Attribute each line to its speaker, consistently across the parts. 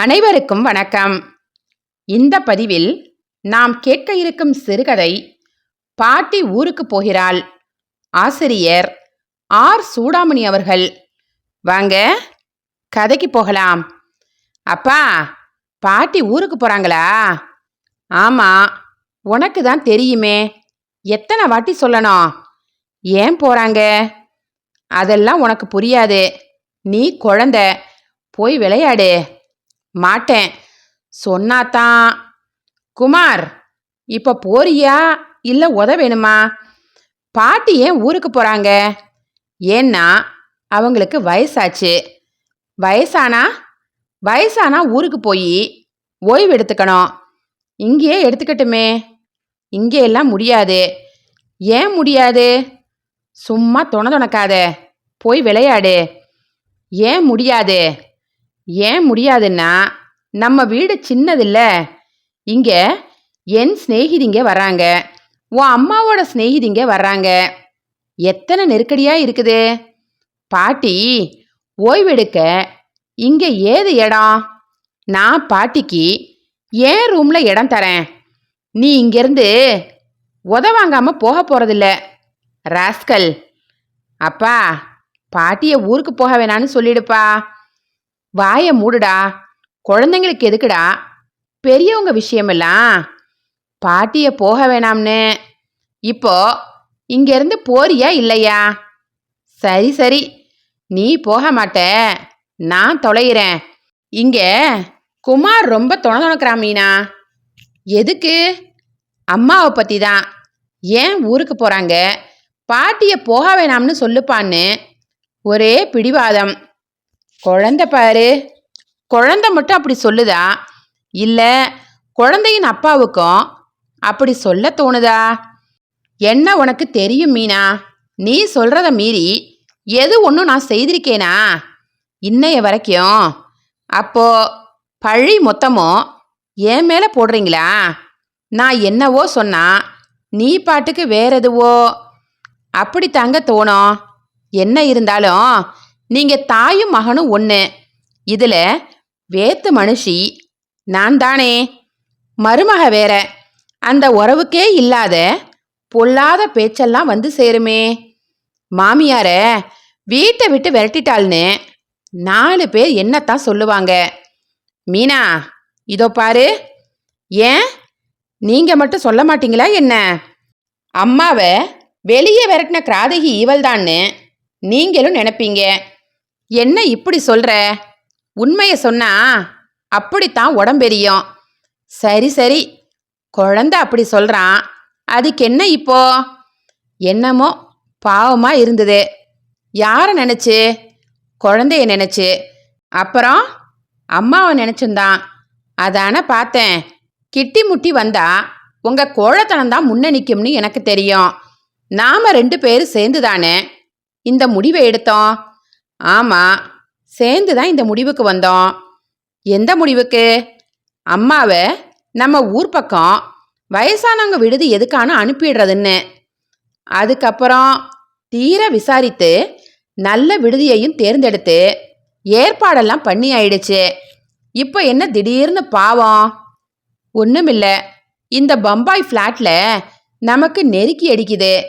Speaker 1: அனைவருக்கும் வணக்கம். இந்த பதிவில் நாம் கேட்க இருக்கும் சிறுகதை பாட்டி ஊருக்கு போகிறாள் ஆசிரியர் ஆர். சூடாமணி அவர்கள். வாங்க கதைக்கு போகலாம். அப்பா பாட்டி ஊருக்கு போறாங்களா? ஆமா உனக்கு தான் தெரியுமே எத்தனை வாட்டி சொல்லணும்? ஏன் போறாங்க? அதெல்லாம் உனக்கு புரியாது. நீ குழந்தை போய் விளையாடு. மாட்டேன். சொன்னாதான். குமார் இப்ப போறியா? இல்ல உத வேணுமா? பாட்டி ஏன் ஊருக்கு போறாங்க? ஏன்னா அவங்களுக்கு வயசாச்சு. வயசானா? வயசானா ஊருக்கு போய் ஓய்வு எடுத்துக்கணும். இங்கேயே எடுத்துக்கட்டுமே. இங்கே எல்லாம் முடியாது. ஏன் முடியாது? சும்மா தொண தொணக்காத. போய் விளையாடு. ஏன் முடியாது? ஏன் முடியாதுன்னா நம்ம வீடு சின்னதில்ல. இங்க என் சிநேகிதிங்க வராங்க உன் அம்மாவோட சிநேகிதிங்க வர்றாங்க. எத்தனை நெருக்கடியா இருக்குது? பாட்டி ஓய்வெடுக்க இங்க ஏது இடம்? நான் பாட்டிக்கு ஏன் ரூம்ல இடம் தரேன். நீ இங்கிருந்து உத போக போறதில்ல. ராஸ்கல் அப்பா பாட்டிய ஊருக்கு போக வேணான்னு சொல்லிடுப்பா. வாயை மூடுடா. குழந்தைங்களுக்கு எதுக்குடா? பெரியவங்க விஷயமெல்லாம். பாட்டிய போக வேணாம்னு. இப்போ இங்கேருந்து போறியா இல்லையா? சரி சரி. நீ போக மாட்ட. நான் தொலைகிறேன். இங்க குமார் ரொம்ப தொணதொணக்கிறான் மீனா. எதுக்கு? அம்மாவை பற்றி தான் ஏன் ஊருக்கு போகிறாங்க பாட்டியை போக வேணாம்னு சொல்லுப்பான்னு. ஒரே பிடிவாதம். குழந்தை பாரு. குழந்தை மட்டும் அப்படி சொல்லுதா? இல்லை குழந்தையின் அப்பாவுக்கும் அப்படி சொல்ல தோணுதா? என்ன உனக்கு தெரியும் மீனா? நீ சொல்கிறத மீறி எது ஒன்றும் நான் செய்திருக்கேனா? இன்னைய வரைக்கும். அப்போ பழி மொத்தமும் என் மேலே போடுறீங்களா? நான் என்னவோ சொன்னா நீ பாட்டுக்கு வேற எதுவோ. அப்படி தாங்க தோணும். என்ன இருந்தாலும் நீங்க தாயும் மகனும் ஒன்று இதில் வேத்து மனுஷி நான் தானே மருமக வேற. அந்த உறவுக்கே இல்லாத பொல்லாத பேச்செல்லாம் வந்து சேருமே. மாமியார வீட்டை விட்டு விரட்டிட்டாள்னு நாலு பேர் என்னத்தான் சொல்லுவாங்க. மீனா இதோ பாரு. ஏன்? நீங்க மட்டும் சொல்ல மாட்டீங்களா என்ன? அம்மாவை வெளியே விரட்டின கிராதகி இவள்தான்னு நீங்களும் நினைப்பீங்க. என்ன இப்படி சொல்ற? உண்மைய சொன்னா அப்படித்தான் உடம்பெரியும் சரி சரி. குழந்தை அப்படி சொல்றான். அதுக்கு என்ன இப்போ? என்னமோ பாவமா இருந்தது. யாரை நினைச்சு? குழந்தைய நினைச்சு. அப்புறம் அம்மாவை நினைச்சுந்தான். அதான பார்த்தேன். கிட்டி முட்டி வந்தா உங்க கோழத்தனம் தான் முன்ன நிற்கும்னு எனக்கு தெரியும். நாம ரெண்டு பேரும் சேர்ந்து தானே இந்த முடிவை எடுத்தோம். ஆமாம் சேர்ந்து தான் இந்த முடிவுக்கு வந்தோம். எந்த முடிவுக்கு? அம்மாவை நம்ம ஊர் பக்கம் வயசானவங்க விடுதி எதுக்கான அனுப்பிடுறதுன்னு. அதுக்கப்புறம் தீர விசாரித்து நல்ல விடுதியையும் தேர்ந்தெடுத்து ஏற்பாடெல்லாம் பண்ணி ஆயிடுச்சு. இப்போ என்ன திடீர்னு பாவம்? ஒன்றுமில்லை இந்த பம்பாய் ஃப்ளாட்டில் நமக்கு நெருக்கி அடிக்குது.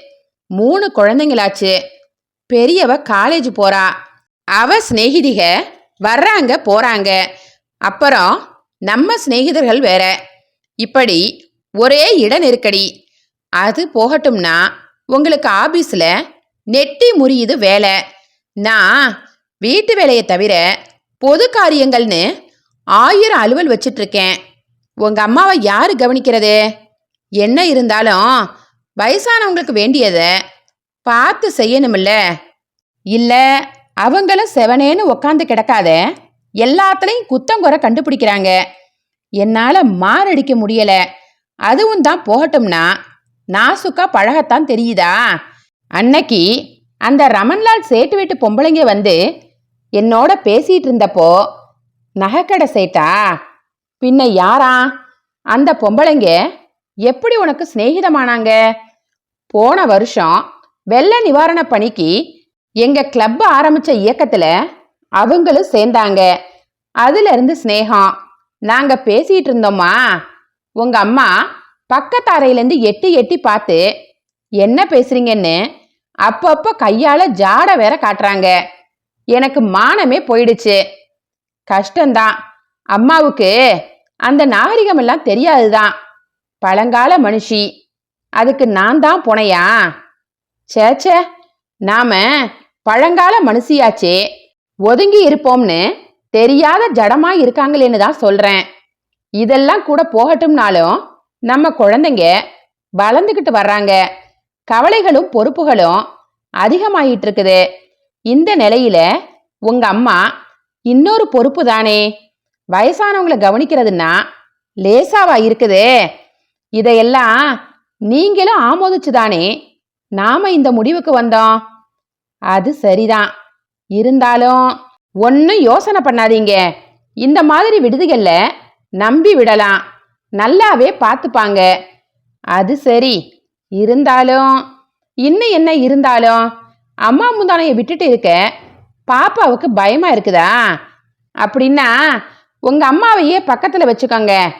Speaker 1: மூணு குழந்தைங்களாச்சு. பெரியவ காலேஜ் போறா. அவ சிநேகிதிக வர்றாங்க போறாங்க. அப்புறம் நம்ம சிநேகிதர்கள் வேற. இப்படி ஒரே இட நெருக்கடி. அது போகட்டும்னா உங்களுக்கு ஆபீஸ்ல நெட்டி முறியுது வேலை. நான் வீட்டு வேலையை தவிர பொது காரியங்கள்னு ஆயிரம் அலுவல் வச்சிட்ருக்கேன். உங்கள் உங்க அம்மாவை யாரு கவனிக்கிறது? என்ன இருந்தாலும் வயசானவங்களுக்கு வேண்டியதை பார்த்து செய்யணுமில்ல இல்லை அவங்களும் செவனேன்னு உக்காந்து கிடக்காத எல்லாத்துலயும் குத்தங்குறை கண்டுபிடிக்கிறாங்க. என்னால் மாரடிக்க முடியல. அதுவும் தான் போகட்டும்னா நாசுக்கா பழகத்தான் தெரியுதா? அன்னைக்கு அந்த ரமன்லால் சேட்டு வீட்டு பொம்பளைங்க வந்து என்னோட பேசிட்டு இருந்தப்போ நகைக்கடை சேட்டா? பின்ன யாரா? அந்த பொம்பளைங்க எப்படி உனக்கு சிநேகிதமானாங்க? போன வருஷம் வெள்ள நிவாரண பணிக்கு எங்க கிளப் ஆரம்பிச்ச இயக்கத்துல அவங்களும் சேர்ந்தாங்க. அதுல இருந்து நாங்கள் நாங்க பேசிட்டு இருந்தோமா? உங்க அம்மா பக்கத்தாரையிலேருந்து எட்டி எட்டி பார்த்து என்ன பேசுறீங்கன்னு? அப்பப்போ கையால ஜாட வேற காட்டுறாங்க. எனக்கு மானமே போயிடுச்சு. கஷ்டம்தான். அம்மாவுக்கு அந்த நாகரிகம் எல்லாம் தெரியாதுதான். பழங்கால மனுஷி. அதுக்கு நான் தான் புனையா? சேச்சே நாம பழங்கால மனுஷியாச்சே. ஒதுங்கி இருப்போம்னு தெரியாத ஜடமா இருக்காங்களேன்னு தான் சொல்றேன். இதெல்லாம் கூட போகட்டும்னாலும் நம்ம குழந்தைங்க வளர்ந்துக்கிட்டு வர்றாங்க. கவலைகளும் பொறுப்புகளும் அதிகமாயிட்டு இருக்குது இந்த நிலையில உங்க அம்மா இன்னொரு பொறுப்பு தானே. வயசானவங்களை கவனிக்கிறதுன்னா லேசாவா இருக்குது. இதையெல்லாம் நீங்களும் ஆமோதிச்சுதானே. நாம இந்த முடிவுக்கு வந்தோம். அது சரிதான். இருந்தாலும் ஒன்றும் யோசனை பண்ணாதீங்க. இந்த மாதிரி விடுதிகளில் நம்பி விடலாம். நல்லாவே பார்த்துப்பாங்க. அது சரி. இருந்தாலும் இன்னும் என்ன இருந்தாலும் அம்மா முந்தானையை விட்டுட்டு இருக்க பாப்பாவுக்கு பயமா இருக்குதா? அப்படின்னா உங்க அம்மாவையே பக்கத்துல வச்சுக்கோங்க.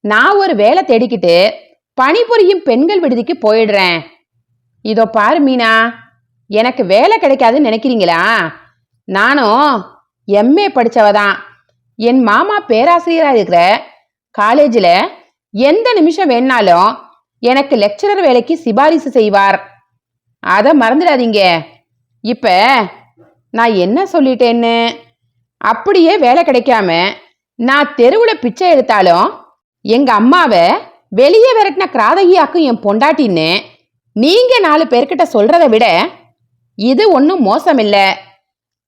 Speaker 1: நான் ஒரு வேலை தேடிக்கிட்டு பணிபுரியும் பெண்கள் விடுதிக்கு போயிடுறேன். இதோ பாரு மீனா. எனக்கு வேலை கிடைக்காதுன்னு நினைக்கிறீங்களா? நானும் எம்ஏ படித்தவ தான். என் மாமா பேராசிரியராக இருக்கிற காலேஜில் எந்த நிமிஷம் வேணாலும் எனக்கு லெக்சரர் வேலைக்கு சிபாரிசு செய்வார். அதை மறந்துடாதீங்க. இப்போ நான் என்ன சொல்லிட்டேன்னு? அப்படியே வேலை கிடைக்காம நான் தெருவில் பிச்சை எடுத்தாலும் எங்கள் அம்மாவை வெளியே விரட்டின கிராதகியாக்கும் என் பொண்டாட்டின்னு நீங்கள் நாலு பேர்கிட்ட சொல்கிறத விட இது ஒன்றும் மோசமில்லை.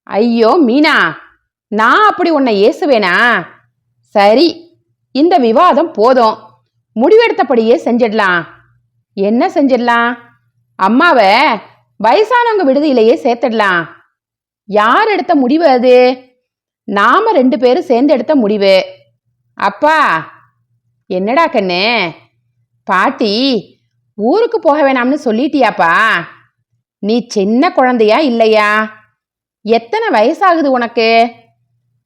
Speaker 1: ஐயோ மீனா நான் அப்படி உன்னை ஏசுவேனா? சரி இந்த விவாதம் போதும். முடிவெடுத்தபடியே செஞ்சிடலாம். என்ன செஞ்சிடலாம்? அம்மாவை வயசானவங்க விடுதியிலேயே சேர்த்துடலாம். யார் எடுத்த முடிவு அது? நாம ரெண்டு பேரும் சேர்ந்து எடுத்த முடிவு. அப்பா என்னடா கண்ணு? பாட்டி ஊருக்கு போக வேணாம்னு சொல்லிட்டியாப்பா? நீ சின்ன குழந்தையா இல்லையா? எத்தனை வயசாகுது உனக்கு?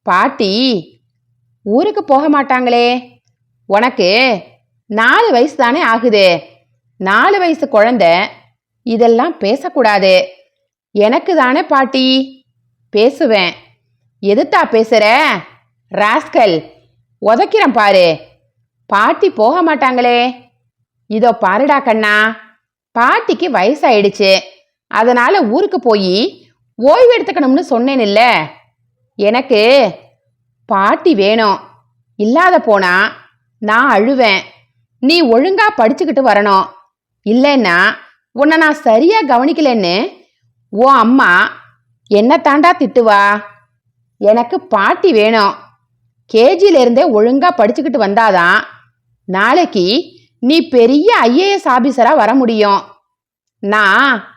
Speaker 1: பாட்டி ஊருக்கு போக மாட்டாங்களே. உனக்கு நாலு வயசு தானே ஆகுது. நாலு வயசு குழந்தை இதெல்லாம் பேசக்கூடாது. எனக்கு தானே பாட்டி. பேசுவேன். எதுத்தா பேசுற? ராஸ்கல் உதைக்கிறேன் பாரு. பாட்டி போக மாட்டாங்களே. இதோ பாருடா கண்ணா. பாட்டிக்கு வயசாயிடுச்சு. அதனால் ஊருக்கு போய் ஓய்வு எடுத்துக்கணும்னு சொன்னேன் இல்லை எனக்கு பாட்டி வேணும். இல்லாத போனா நான் அழுவேன். நீ ஒழுங்கா படிச்சுக்கிட்டு வரணும். இல்லைன்னா உன்னை நான் சரியா கவனிக்கலன்னு உன் அம்மா என்ன தாண்டா திட்டுவா? எனக்கு பாட்டி வேணும். கேஜில ஒழுங்கா படிச்சுக்கிட்டு வந்தாதான் நாளைக்கு நீ பெரிய ஐஏஎஸ் ஆபீசரா வர முடியும். நான்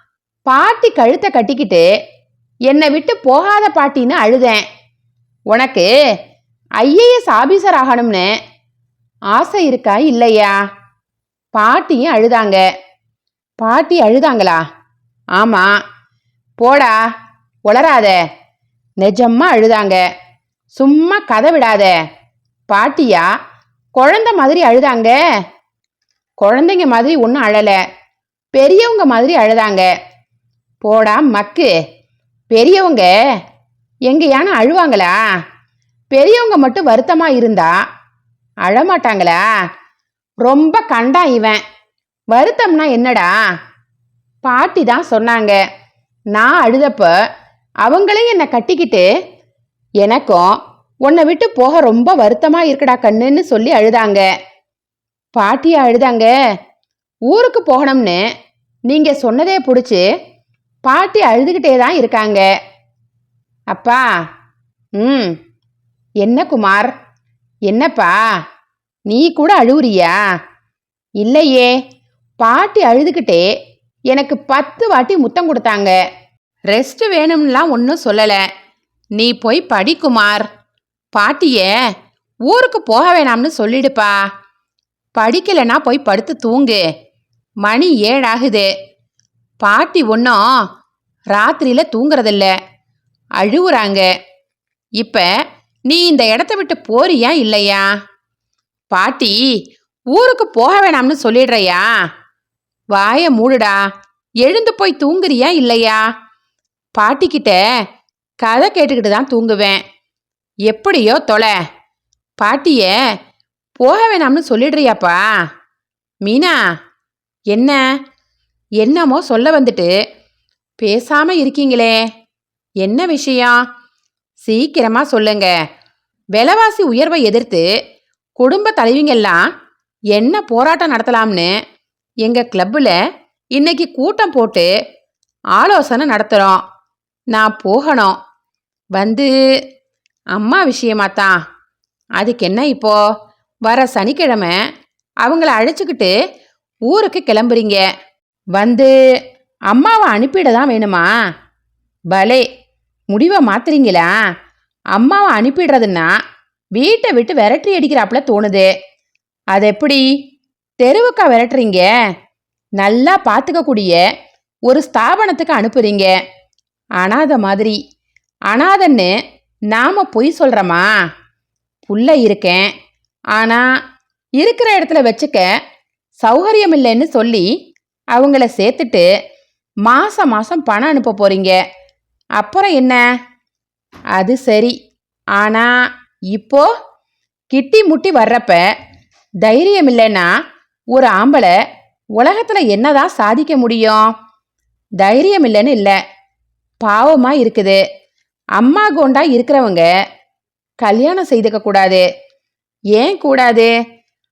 Speaker 1: பாட்டி கழுத்தை கட்டிக்கிட்டு என்னை விட்டு போகாத பாட்டின்னு அழுதேன். உனக்கு ஐஏஎஸ் ஆபீசர் ஆகணும்னு ஆசை இருக்கா இல்லையா? பாட்டியும் அழுதாங்க. பாட்டி அழுதாங்களா? ஆமா. போடா உளராத நிஜமா அழுதாங்க. சும்மா கதை விடாத. பாட்டியா? குழந்தை மாதிரி அழுதாங்க. குழந்தைங்க மாதிரி ஒன்றும் அழலை. பெரியவங்க மாதிரி அழுதாங்க. போடா மக்கு. பெரியவங்க எங்கேயான அழுவாங்களா? பெரியவங்க மட்டும் வருத்தமா இருந்தா அழமாட்டாங்களா? ரொம்ப கண்டா இவன். வருத்தம்னா என்னடா? பாட்டி தான் சொன்னாங்க. நான் அழுதப்ப அவங்களே என்னை கட்டிக்கிட்டு எனக்கும் உன்னை விட்டு போக ரொம்ப வருத்தமா இருக்குடா கண்ணுன்னு சொல்லி அழுதாங்க. பாட்டியா அழுதாங்க. ஊருக்கு போகணும்னு நீங்க சொன்னதே பிடிச்சி பாட்டி அழுதுகிட்டே தான் இருக்காங்க. அப்பா ம் என்ன குமார்? என்னப்பா? நீ கூட அழுவுறியா? இல்லையே. பாட்டி அழுதுகிட்டே எனக்கு பத்து வாட்டி முத்தம் கொடுத்தாங்க. ரெஸ்ட் வேணும்லாம் ஒன்றும் சொல்லலை. நீ போய் படி குமார். பாட்டிய ஊருக்கு போக வேணாம்னு சொல்லிடுப்பா. படிக்கலைன்னா போய் படுத்து தூங்கு. மணி ஏழாகுது. பாட்டி ஒன்றும் ராத்திரியில் தூங்குறதில்ல. அழுவுறாங்க. இப்போ நீ இந்த இடத்த விட்டு போறியா இல்லையா? பாட்டி ஊருக்கு போக வேணாம்னு சொல்லிடுறையா? வாய மூடுடா. எழுந்து போய் தூங்குறியா இல்லையா? பாட்டிக்கிட்ட கதை கேட்டுக்கிட்டு தான் தூங்குவேன். எப்படியோ தொலை. பாட்டிய போக வேணாம்னு சொல்லிடுறியாப்பா? மீனா என்ன? என்னமோ சொல்ல வந்துட்டு பேசாம இருக்கீங்களே என்ன விஷயம்? சீக்கிரமா சொல்லுங்க. விலைவாசி உயர்வை எதிர்த்து குடும்ப தலைவிங்கெல்லாம் என்ன போராட்டம் நடத்தலாம்னு எங்க கிளப்பில் இன்னைக்கு கூட்டம் போட்டு ஆலோசனை நடத்துகிறோம் நான் போகணும். வந்து அம்மா விஷயமாத்தான் அதுக்கு என்ன இப்போ? வர சனிக்கிழமை அவங்கள அழைச்சிக்கிட்டு ஊருக்கு கிளம்புறீங்க. வந்து அம்மாவை அனுப்பிட தான் வேணுமா? பலே முடிவை மாத்துறீங்களா? அம்மாவை அனுப்பிடுறதுன்னா வீட்டை விட்டு விரட்டி அடிக்கிறாப்புல தோணுது. அது எப்படி? தெருவுக்கா விரட்டுறீங்க? நல்லா பார்த்துக்கக்கூடிய ஒரு ஸ்தாபனத்துக்கு அனுப்புறீங்க. அனாதை மாதிரி. அனாதன்னு நாம பொய் சொல்கிறோமா புள்ள இருக்கேன். ஆனால் இருக்கிற இடத்துல வச்சுக்க சௌகரியம் இல்லைன்னு சொல்லி அவங்கள சேர்த்துட்டு மாதம் மாதம் பணம் அனுப்ப போகிறீங்க அப்புறம் என்ன? அது சரி. ஆனால் இப்போ கிட்டி முட்டி வர்றப்ப தைரியம் இல்லைன்னா ஒரு ஆம்பளை உலகத்தில் என்னதான் சாதிக்க முடியும்? தைரியம் இல்லைன்னு இல்லை. பாவமாக இருக்குது. அம்மா கோண்டா இருக்கிறவங்க கல்யாணம் செய்துக்க கூடாது. ஏன் கூடாது?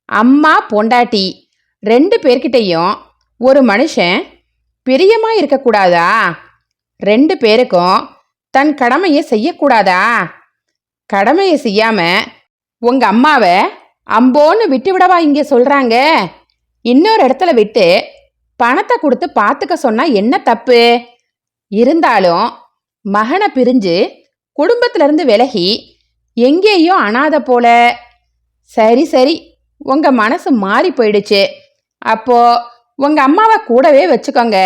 Speaker 1: அம்மா பொண்டாட்டி ரெண்டு பேர்கிட்டையும் ஒரு மனுஷன் பிரியமாக இருக்கக்கூடாதா? ரெண்டு பேருக்கும் தன் கடமையை செய்யக்கூடாதா? கடமையை செய்யாமல் உங்கள் அம்மாவை அம்போன்னு விட்டு விடவா இங்கே சொல்கிறாங்க இன்னொரு இடத்துல விட்டு பணத்தை கொடுத்து பார்த்துக்க சொன்னால் என்ன தப்பு? இருந்தாலும் மகனை பிரிஞ்சு குடும்பத்துல இருந்து விலகி எங்கேயோ அனாத போல. சரி சரி உங்கள் மனசு மாறி போயிடுச்சு. அப்போது உங்க அம்மாவை கூடவே வச்சுக்கோங்க.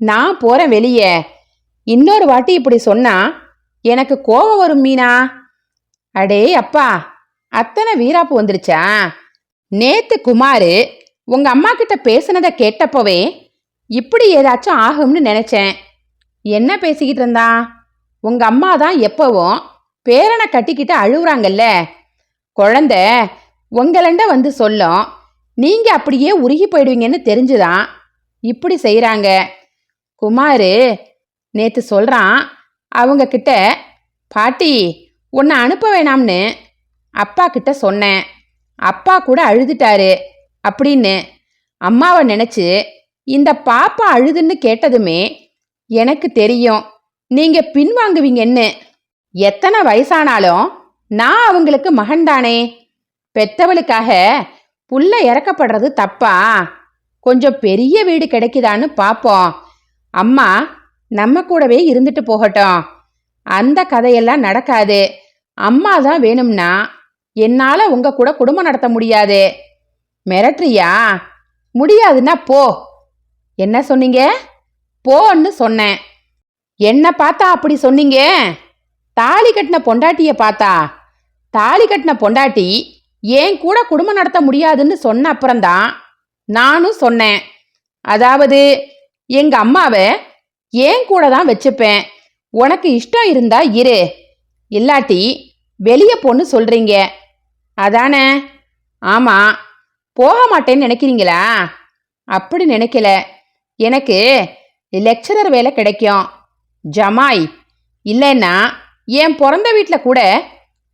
Speaker 1: நான் போறேன் வெளியே. இன்னொரு வாட்டி இப்படி சொன்னா எனக்கு கோபம் வரும் மீனா. அடே அப்பா அத்தனை வீராப்பு வந்துருச்சா? நேத்து குமாரு உங்க அம்மா கிட்ட பேசுனதை கேட்டப்பவே இப்படி ஏதாச்சும் ஆகும்னு நினைச்சேன். என்ன பேசிக்கிட்டு இருந்தா? உங்க அம்மா தான் எப்பவும் பேரனை கட்டிக்கிட்டு அழுகுறாங்கல்ல குழந்தை உங்களண்ட வந்து சொல்லும். நீங்கள் அப்படியே உருகி போயிடுவீங்கன்னு தெரிஞ்சுதான் இப்படி செய்கிறாங்க குமாரு நேற்று சொல்கிறான் அவங்கக்கிட்ட பாட்டி உன்னை அனுப்ப வேணாம்னு அப்பா கிட்ட சொன்னேன். அப்பா கூட அழுதுட்டாரு அப்படின்னு அம்மாவை நினச்சி இந்த பாப்பா அழுதுன்னு கேட்டதுமே எனக்கு தெரியும். நீங்கள் பின்வாங்குவீங்கன்னு எத்தனை வயசானாலும் நான் அவங்களுக்கு மகன்தானே. பெத்தவளுக்காக புள்ள இறக்கப்படுறது தப்பா? கொஞ்சம் பெரிய வீடு கிடைக்குதான்னு பார்ப்போம் அம்மா நம்ம கூடவே இருந்துட்டு போகட்டும். அந்த கதையெல்லாம் நடக்காது. அம்மா தான் வேணும்னா என்னால் உங்க கூட குடும்பம் நடத்த முடியாது. மிரட்டுறியா? முடியாதுன்னா போ. என்ன சொன்னீங்க? போன்னு சொன்னேன். என்ன பார்த்தா அப்படி சொன்னீங்க? தாலி கட்டின பொண்டாட்டியை பார்த்தா? தாலி கட்டின பொண்டாட்டி ஏன் கூட குடும்பம் நடத்த முடியாதுன்னு சொன்ன அப்புறம்தான் நானும் சொன்னேன். அதாவது எங்க அம்மாவை ஏன் கூட தான் வச்சுப்பேன்? உனக்கு இஷ்டம் இருந்தா இரு. இல்லாட்டி வெளியே பொண்ணு சொல்றீங்க. அதானே? ஆமா. போக மாட்டேன்னு நினைக்கிறீங்களா? அப்படி நினைக்கல. எனக்கு லெக்சரர் வேலை கிடைக்கும். ஜமாய். இல்லைன்னா என் பிறந்த வீட்டில் கூட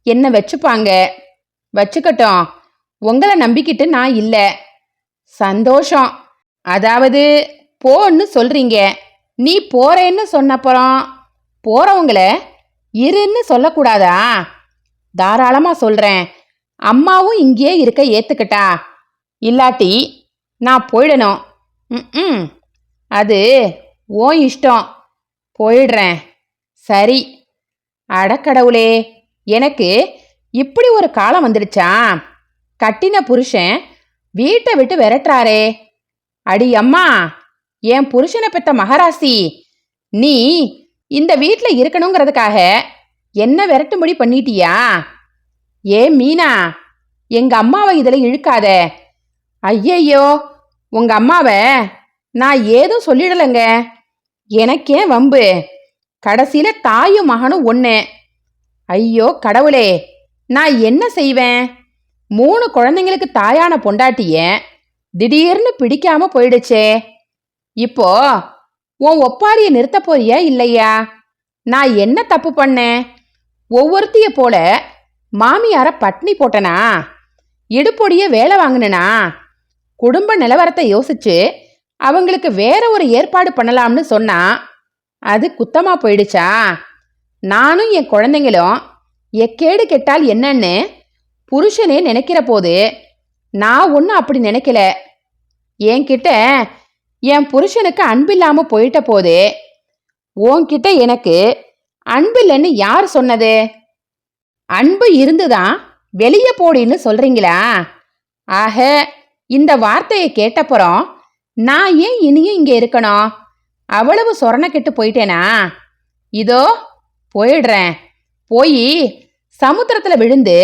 Speaker 1: என்னை வச்சுப்பாங்க? வச்சுக்கட்டும். உங்களை நம்பிக்கிட்டு நான் இல்லை. சந்தோஷம். அதாவது போன்னு சொல்றீங்க. நீ போறேன்னு சொன்னப்புறம் போகிறவங்கள இருன்னு சொல்லக்கூடாதா? தாராளமாக சொல்றேன். அம்மாவும் இங்கேயே இருக்க ஏத்துக்கிட்டா? இல்லாட்டி நான் போயிடணும். ம் அது ஓ இஷ்டம். போயிடுறேன். சரி. அடக்கடவுளே. எனக்கு இப்படி ஒரு காலம் வந்துடுச்சா? கட்டின புருஷன் வீட்டை விட்டு விரட்டுறாரே. அடி அம்மா என் புருஷனை பெத்த மகராசி நீ இந்த வீட்டில் இருக்கணுங்கிறதுக்காக என்ன விரட்டும்படி பண்ணிட்டியா? ஏ மீனா எங்க அம்மாவை இதில் இழுக்காத. ஐயையோ உங்க அம்மாவை நான் ஏதும் சொல்லிடலைங்க. எனக்கே வம்பு. கடைசியில் தாயும் மகனும் ஒன்று ஐயோ கடவுளே நான் என்ன செய்வேன்? மூணு குழந்தைங்களுக்கு தாயான பொண்டாட்டிய திடீர்னு பிடிக்காம போயிடுச்சே. இப்போ உன் ஒப்பாரிய நிறுத்த போறியா இல்லையா? நான் என்ன தப்பு பண்ணேன்? ஒவ்வொருத்திய போல மாமியார பட்னி போட்டனா? இடுப்பொடிய வேலை வாங்கினா குடும்ப நிலவரத்தை யோசிச்சு அவங்களுக்கு வேற ஒரு ஏற்பாடு பண்ணலாம்னு சொன்னா அது குத்தமா போயிடுச்சா? நானும் என் குழந்தைங்களும் எக்கேடு கெட்டால் என்னன்னு புருஷனே நினைக்கிற போது நான் ஒன்றும் அப்படி நினைக்கல. என்கிட்ட என் புருஷனுக்கு அன்பில்லாமல் போயிட்ட போது உன்கிட்ட எனக்கு அன்பில்லைன்னு யார் சொன்னது? அன்பு இருந்துதான் வெளியே போடின்னு சொல்றீங்களா? ஆக இந்த வார்த்தையை கேட்டப்புறம் நான் ஏன் இனியும் இங்கே இருக்கணும்? அவ்வளவு சொரண கெட்டு போயிட்டேனா? இதோ போயிடுறேன். போய் சமுத்திரத்துல விழுந்து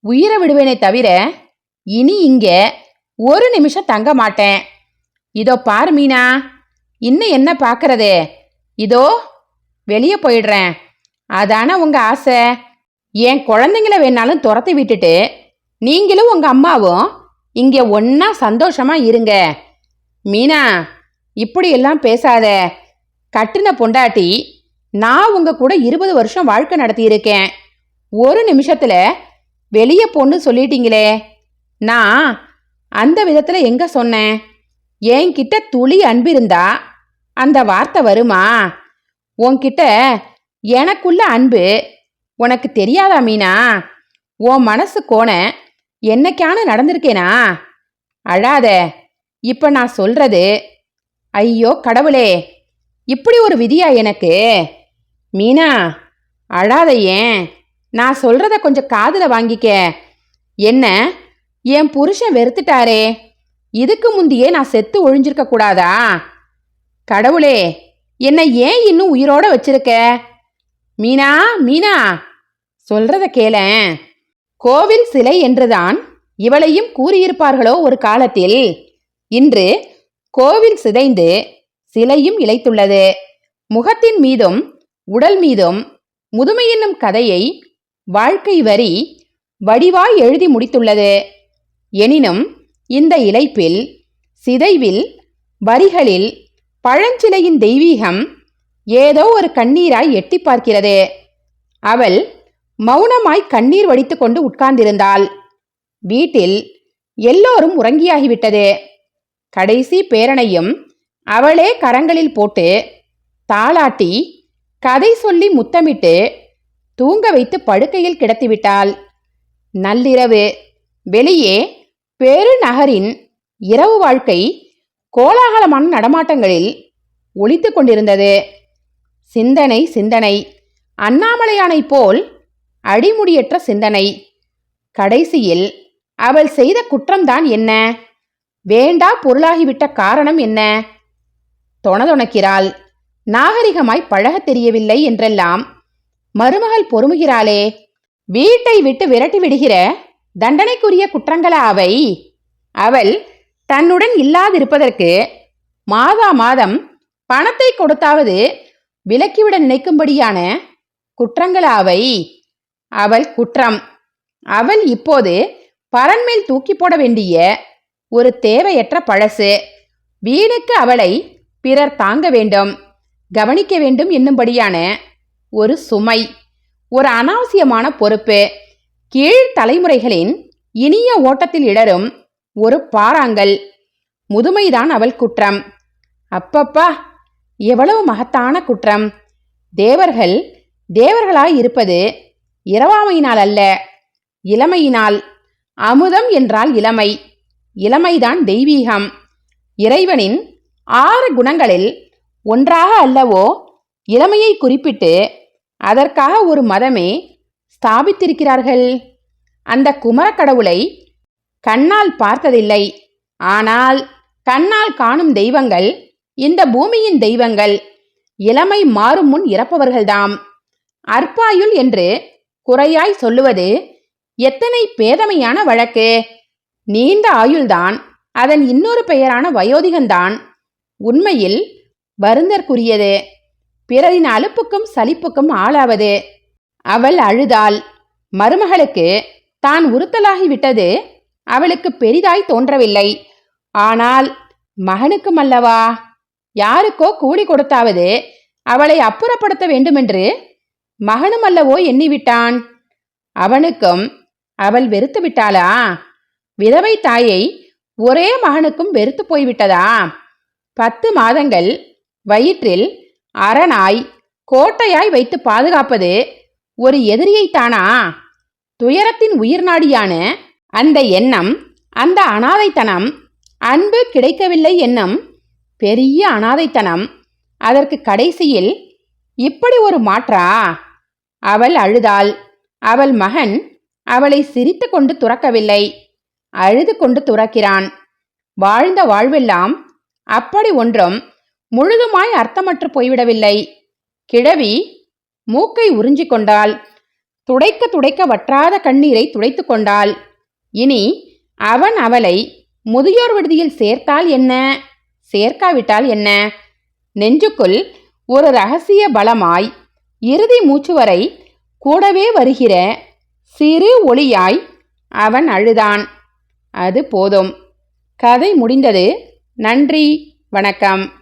Speaker 1: உயிரை விடுவேனே தவிர இனி இங்க ஒரு நிமிஷம் தங்க மாட்டேன். இதோ பார் மீனா இன்னும் என்ன பார்க்கறது? இதோ வெளியே போயிடுறேன். அதானே உங்க ஆசை? என் குழந்தைங்கள வேணாலும் துரத்தி விட்டுட்டு நீங்களும் உங்க அம்மாவும் இங்க ஒன்னா சந்தோஷமா இருங்க. மீனா இப்படி எல்லாம் பேசாத. கட்டின பொண்டாட்டி நான் உங்க கூட இருபது வருஷம் வாழ்க்கை நடத்தியிருக்கேன். ஒரு நிமிஷத்தில் வெளியே பொண்ணு சொல்லிட்டீங்களே. நான் அந்த விதத்தில் எங்க சொன்னேன்? என்கிட்ட துளி அன்பிருந்தா அந்த வார்த்தை வருமா? உன்கிட்ட எனக்குள்ள அன்பு உனக்கு தெரியாதா மீனா? உன் மனசு கோண என்னைக்கான நடந்திருக்கேனா? அழாத இப்போ நான் சொல்றது ஐயோ கடவுளே இப்படி ஒரு விதியா எனக்கு? மீனா அழாத ஏன்? நான் சொல்றத கொஞ்சம் காதில் வாங்கிக்க. என்ன? என் புருஷன் வெறுத்துட்டாரே. இதுக்கு முந்தியே நான் செத்து ஒழிஞ்சிருக்க கூடாதா? கடவுளே என்னை ஏன் இன்னும் உயிரோட வச்சிருக்க? மீனா மீனா சொல்றத கேளேன். கோவில் சிலை என்றுதான் இவளையும் கூறியிருப்பார்களோ ஒரு காலத்தில்? இன்று கோவில் சிதைந்து சிலையும் இழைத்துள்ளது. முகத்தின் மீதும் உடல் மீதும் முதுமை என்னும் கதையை வாழ்க்கை வரி வடிவாய் எழுதி முடித்துள்ளது. எனினும் இந்த இலைப்பில் சிதைவில் வரிகளில் பழஞ்சிலையின் தெய்வீகம் ஏதோ ஒரு கண்ணீராய் எட்டி பார்க்கிறது. அவள் மௌனமாய் கண்ணீர் வடித்து கொண்டு உட்கார்ந்திருந்தாள். வீட்டில் எல்லோரும் உறங்கியாகிவிட்டது. கடைசி பேரனையும் அவளே கரங்களில் போட்டு தாளாட்டி கதை சொல்லி முத்தமிட்டு தூங்க வைத்து படுக்கையில் கிடத்திவிட்டாள். நள்ளிரவு வெளியே பெருநகரின் இரவு வாழ்க்கை கோலாகலமான நடமாட்டங்களில் ஒழித்து கொண்டிருந்தது. சிந்தனை சிந்தனை. அண்ணாமலையானைப் போல் அடிமுடியற்ற சிந்தனை. கடைசியில் அவள் செய்த குற்றம்தான் என்ன? வேண்டா பொருளாகிவிட்ட காரணம் என்ன? தொணதொணக்கிறாள் நாகரிகமாய் பழகத் தெரியவில்லை என்றெல்லாம் மருமகள் பொறுமுகிறாளே. வீட்டை விட்டு விரட்டி விடுகிற தண்டனைக்குரிய குற்றங்களா அவை. அவள் தன்னுடன் இல்லாதிருப்பதற்கு மாதா மாதம் பணத்தை கொடுத்தாவது விலக்கிவிட நினைக்கும்படியான குற்றங்களாவை அவள் குற்றம். அவள் இப்போது பரன்மேல் தூக்கி போட வேண்டிய ஒரு தேவையற்ற பழசு. வீணுக்கு அவளை பிறர் தாங்க வேண்டும். கவனிக்க வேண்டும் என்னும்படியான ஒரு சுமை ஒரு அனாவசியமான பொறுப்பு. கீழ் தலைமுறைகளின் இனிய ஓட்டத்தில் இடரும் ஒரு பாறாங்கல். முதுமைதான் அவள் குற்றம். அப்பப்பா எவ்வளவு மகத்தான குற்றம். தேவர்கள் தேவர்களாய் இருப்பது இரவாமையினால் அல்ல இளமையினால். அமுதம் என்றால் இளமை இளமைதான் தெய்வீகம். இறைவனின் ஆறு குணங்களில் ஒன்றாக அல்லவோ இளமையை குறிப்பிட்டு அதற்காக ஒரு மதமே ஸ்தாபித்திருக்கிறார்கள். அந்த குமர கடவுளை கண்ணால் பார்த்ததில்லை. ஆனால் கண்ணால் காணும் தெய்வங்கள் இந்த பூமியின் தெய்வங்கள் இளமை மாறும் முன் இறப்பவர்கள்தாம். அற்பாயுள் என்று குறையாய் சொல்லுவது எத்தனை பேதமையான வழக்கு. நீண்ட ஆயுள்தான் அதன் இன்னொரு பெயரான வயோதிகன்தான் உண்மையில் வருந்தற்குரியது. பிறரின் அலுப்புக்கும் சலிப்புக்கும் ஆளாவது. அவள் அழுதாள். மருமகளுக்கு தான் உறுத்தலாகிவிட்டது. அவளுக்கு பெரிதாய் தோன்றவில்லை. ஆனால் மகனுக்கும் அல்லவா? யாருக்கோ கூலி கொடுத்தாவது. அவளை அப்புறப்படுத்த வேண்டுமென்று மகனும் அல்லவோ எண்ணிவிட்டான். அவனுக்கும் அவள் வெறுத்து விட்டாளா? விதவை தாயை ஒரே மகனுக்கும் வெறுத்து போய்விட்டதா? பத்து மாதங்கள் வயிற்றில் அரணாய் கோட்டையாய் வைத்து பாதுகாப்பது ஒரு எதிரியைத்தானா துயரத்தின் உயிர்நாடியான அந்த எண்ணம் அந்த அனாதைத்தனம் அன்பு கிடைக்கவில்லை என்னும் பெரிய அனாதைத்தனம் அதற்கு கடைசியில் இப்படி ஒரு மாற்றா? அவள் அழுதாள். அவள் மகன் அவளை சிரித்து கொண்டு துறக்கவில்லை. அழுது கொண்டு துறக்கிறான். வாழ்ந்த வாழ்வெல்லாம் அப்படி ஒன்றும் முழுதுமாய் அர்த்தமற்று போய்விடவில்லை. கிழவி மூக்கை உறிஞ்சிக் கொண்டாள். துடைக்க துடைக்க வற்றாத கண்ணீரை துடைத்து கொண்டாள். இனி அவன் அவளை முதியோர் விடுதியில் சேர்த்தால் என்ன? சேர்க்காவிட்டால் என்ன? நெஞ்சுக்குள் ஒரு ரகசிய பலமாய் இறுதி மூச்சு வரை கூடவே வருகிற சிறு ஒளியாய் அவன் அழுதான். அது போதும். கதை முடிந்தது. நன்றி. வணக்கம்.